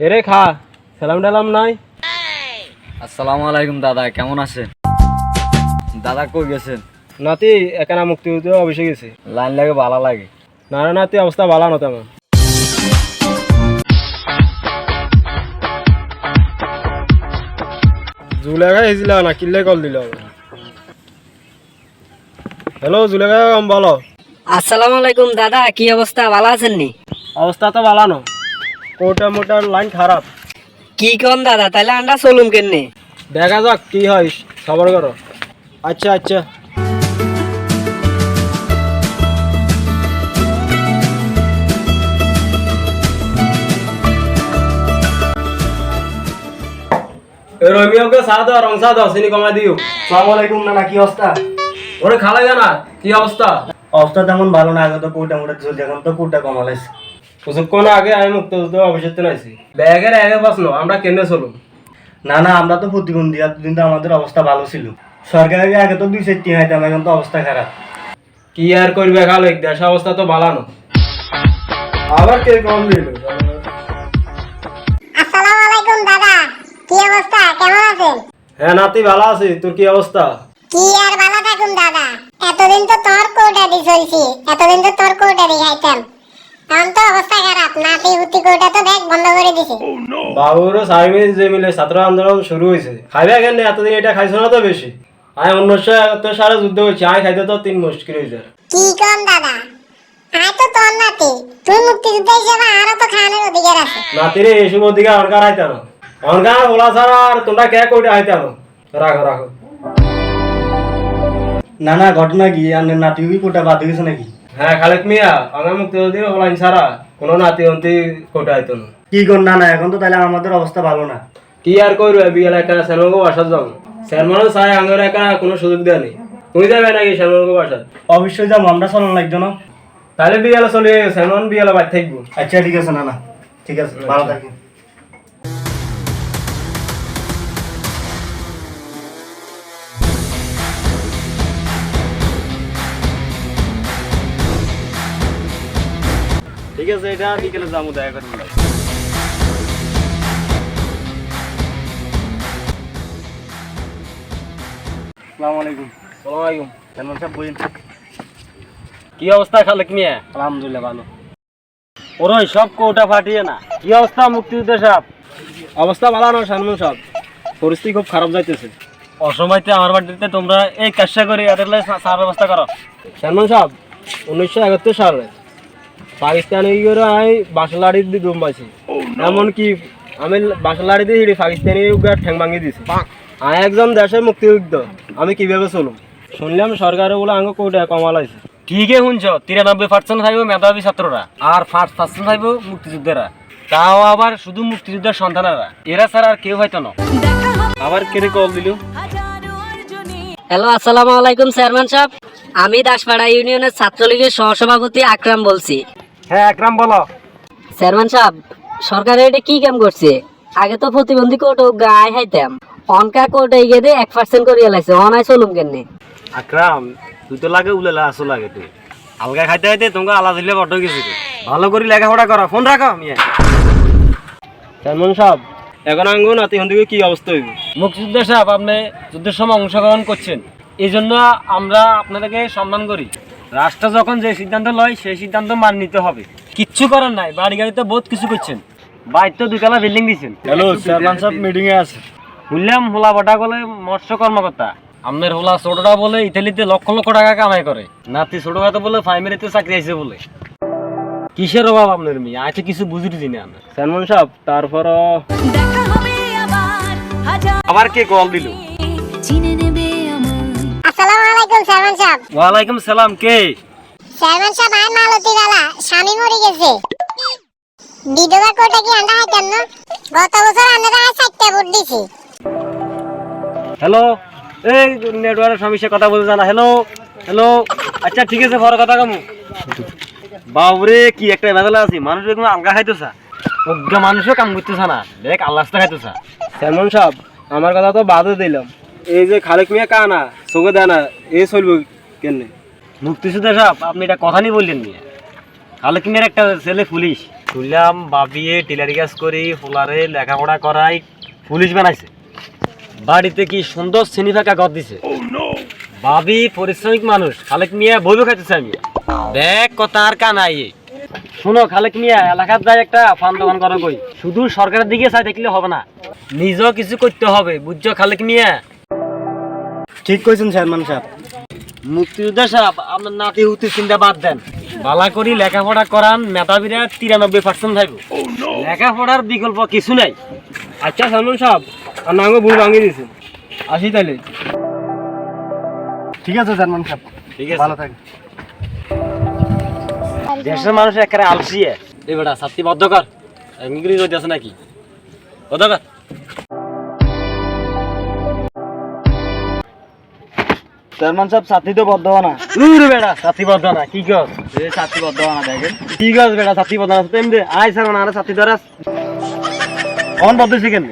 এরে খা সালাম টালাম নাই। আসসালামু আলাইকুম দাদা কেমন আছেন? দাদা কই গেছেন? নাতি একানা মুক্তিযুদ্ধ অফিসে গেছে। লাইন লাগে ভালো লাগে। না রে নাতি অবস্থা ভালো না তেমন। জুলেখা এসেছিল না কিল্লে কল দিল। হ্যালো জুলেখা বলো। আসসালামু আলাইকুম দাদা কি অবস্থা ভালো আছেন নি? অবস্থা তো ভালো না। কোটা মোটার লাইন খারাপ। কি কোন দাদা তাহলে আমরা চলুম কেননি দেখা যাক কি হয় সবার করো আচ্ছা আচ্ছা। রমিওকে দাও রং চা দাও চিনি কমাই দিও। সালাম আলাইকুম নানা কি অবস্থা? ওরে খালাই জানা কি অবস্থা? অবস্থা তেমন ভালো না আগে তো কোটা মোটা চলছে এখন তো কোটা কমালাইছে। কিছুক্ষণ আগে আমি মুক্তিযুদ্ধ অফিসের তো নাইছি ব্যাগের আগে আমরা কেনে চলুম? না না আমরা তো প্রতিবন্ধী এতদিন তো আমাদের অবস্থা ভালো ছিল। সরকারি আগে তো দুই চারটি হাইতাম এখন তো অবস্থা খারাপ। কি আর করবে খালে দেশ অবস্থা তো ভালো না। আবার কে কম দিল? আসসালামু আলাইকুম দাদা। কি অবস্থা? কেমন আছেন? হ্যাঁ নাতি ভালো আছি। তোর কি অবস্থা? কি আর ভালো থাকুন দাদা। এতদিন তো তোর কোটারি চলছি। এতদিন তো তোর কোটারি খাইতাম এখন তো অবস্থা খারাপ। নাতি হুতি কোটা তো দেখ বন্ধ করে দিছে। বাবুর সাহেবের যে মিলে ছাত্র আন্দোলন শুরু হয়েছে খাইবে কেন এতদিন এটা খাইছো না তো বেশি। আমি উনিশশো একাত্তর সালে যুদ্ধ করছি আমি খাইতে তো তিন মুশকিল হয়েছে কি কম দাদা? আয় তো তোর নাতি। তুই মুক্তিযুদ্ধ হিসেবে আরও তো খাওয়ানোর অধিকার আছে। নাতিরে এসব দিকে অনকার আইতে না। অনকার ওলা ছাড়া আর তোমরা কে কইটা আইতে না? রাখো রাখো। না না ঘটনা কি? আর নাতি কি কোটা বাদ গেছে নাকি? হ্যাঁ খালেক মিয়া আমার মুক্তিযুদ্ধ ওলাইন ছাড়া কোনো নাতি অন্তি কোটা আইতো না। কি কর না না এখন তো তাহলে আমাদের অবস্থা ভালো না। কি আর করবে বিয়েল একা শ্যামলকে বাসার যাও শ্যামলও চাই আঙের একা কোনো সুযোগ দেয়নি তুমি যাবে নাকি শ্যামলকে বাসার? অবশ্যই যাব আমরা চলন লাগতো না। তাহলে বিয়েলে চলে শ্যামল বিয়েলে বাদ থাকব। আচ্ছা ঠিক আছে না না। ঠিক আছে ভালো থাকি ঠিক আছে এটা বিকেলে যাব দেখা করে আসসালামু আলাইকুম। সালামালাইকুম কেমন সব বইন কি অবস্থা খালেক মিয়া? আলহামদুলিল্লাহ ভালো। ওর ওই সব কোটা ফাটিয়ে না। কি অবস্থা মুক্তিযুদ্ধ সাহেব? অবস্থা ভালো না শানমুন সাহেব পরিস্থিতি খুব খারাপ যাইতেছে। অসময়তে আমার বাড়িতে তোমরা এই কাজটা করে এদের সার ব্যবস্থা করো। শানমুন সাহেব উনিশশো একাত্তর সালে পাকিস্তানি কি করে আমি বাসলাড়ি দিয়ে ডুম পাইছি। এমনকি আমি বাসলাড়ি দিয়ে হিড়ি পাকিস্তানি ঠ্যাং ভাঙিয়ে দিছি। আমি একজন দেশের মুক্তিযুদ্ধ। আমি কীভাবে চলুম? শুনলাম সরকারে বলে আঙ্গ কোটা কমালাইছে ঠিকই শুনছ তিরানব্বই পার্সেন্ট থাকবে মেধাবী ছাত্ররা আর ফার্স্ট পার্সেন্ট থাকবে মুক্তিযোদ্ধারা। তাও আবার শুধু মুক্তিযোদ্ধার সন্তানেরা। এরা ছাড়া আর কেউ হয়তো না। আবার কেড়ে কল দিল? হ্যালো আসসালামু আলাইকুম চেয়ারম্যান সাহেব। আমি দাসপাড়া ইউনিয়নের ছাত্রলীগের সহসভাপতি আকরাম বলছি। হ্যাঁ একরাম বলো। চেয়ারম্যান সাহেব সরকার এটা কি কাম করছে? আগে তো প্রতিবন্ধী কোর্ট গায়ে হাইতাম। অনকা কোর্ট এই গেদে এক পার্সেন্ট করিয়া লাইছে অনাই চলুম কেননি আকরাম তুই তো লাগে উলেলা আসো লাগে তুই। আলগা খাইতে খাইতে তোমাকে আলাদা দিলে বড্ড গেছে ভালো করে লেখাপড়া করা ফোন রাখো মিয়া সালমান সাহেব এখন আঙ্গ নাতি হন্দিকে কি অবস্থা হইবে? মুক্তিযুদ্ধ সাহেব আপনি যুদ্ধের সময় অংশগ্রহণ করছেন। এই জন্য আমরা আপনাদেরকে সম্মান করি। রাষ্ট্র যখন যে সিদ্ধান্ত লয় সেই সিদ্ধান্ত মান নিতে হবে। কিচ্ছু করার নাই বাড়ি গাড়িতে বহুত কিছু করছেন। বাইর তো দুতলা বিল্ডিং দিচ্ছেন হ্যালো চেয়ারম্যান সাহেব মিটিং এ আছে। শুনলাম হোলা বটা বলে মৎস্য কর্মকর্তা। আপনার হোলা ছোটটা বলে ইতালিতে লক্ষ লক্ষ টাকা কামাই করে। নাতি ছোটখাটো বলে প্রাইমারিতে চাকরি আছে বলে। কিসের অভাব আপনার মেয়ে? আজ কিছু বুঝি টুঝি না সালমান সাহেব তারপরও দেখা আবার কে কল দিল? চিনে আলাইকুম সাহেব। ওয়ালাইকুম সালাম কে? সাহেব আয় মালতী বালা স্বামী মরে গেছে। বিধবা কোটা কি আন্ডা হাইতাম না? গত বছর চারটা ভোট দিছি। হ্যালো? এই নেটওয়ার্কের সমস্যা কথা বলতে জানা। হ্যালো? হ্যালো? আচ্ছা ঠিক আছে বড় কথা কামু। বাবরে কি একটা আছি। মানুষ এরকম আলগা খাইতেছা। অজ্ঞা মানুষও কাম করতেছে না। দেখ আল্লাহটা খাইতেছা। সালমান সাহেব আমার কথা তো বাদে দিলাম। এই যে খালেক মিয়া কানা চোখে দেয় না এই চলবে কেন মুক্তিযুদ্ধ সাহেব আপনি এটা কথা নিয়ে বললেন নিয়ে কালে কিনের একটা ছেলে পুলিশ। শুনলাম বাবিয়ে টিলারি কাজ করি ফুলারে লেখাপড়া করাই পুলিশ বানাইছে। বাড়িতে কি সুন্দর শ্রেণি ফাঁকা ঘর দিছে? ভাবি পরিশ্রমিক মানুষ খালেক মিয়া বইবে খাইতেছে আমি। দেখ কথা আর কানাই শুনো খালেক মিয়া এলাকার যায় একটা ফান দোকান করো কই। শুধু সরকারের দিকে চাই দেখলে হবে না। নিজেও কিছু করতে হবে বুঝছ খালেক মিয়া? ঠিক কইছেন চেয়ারম্যান সাহেব। মুক্তিযোদ্ধা সাহেব আপনার নাতি হুতি চিন্তা বাদ দেন। বালা করি লেখাপড়া করান মেধাবীরা তিরানব্বই পার্সেন্ট থাকবে লেখাপড়ার বিকল্প কিছু নাই। আচ্ছা সালমান সাহেব আর নাঙ্গো ভুল ভাঙিয়ে দিছে। আসি তাহলে ঠিক আছে চেয়ারম্যান সাহেব ঠিক আছে। ভালো থাকেন। দেশের মানুষ একেবারে আলসিয়ে। এই বেটা ছাত্রী বদ্ধ কর। ইংরেজি আছে নাকি? বদ্ধ কর। চেয়ারম্যান সাহেব সাথী তো বদ্ধ না উরে বেড়া সাথী বদ্ধ না কি কর সাথী বদ্ধ না দেখেন। কি গছ বেড়া সাথী বদ্ধ না তেমনি আয় স্যার মানে ছাত্রী ধরাস কোন বদ্ধ শিখেন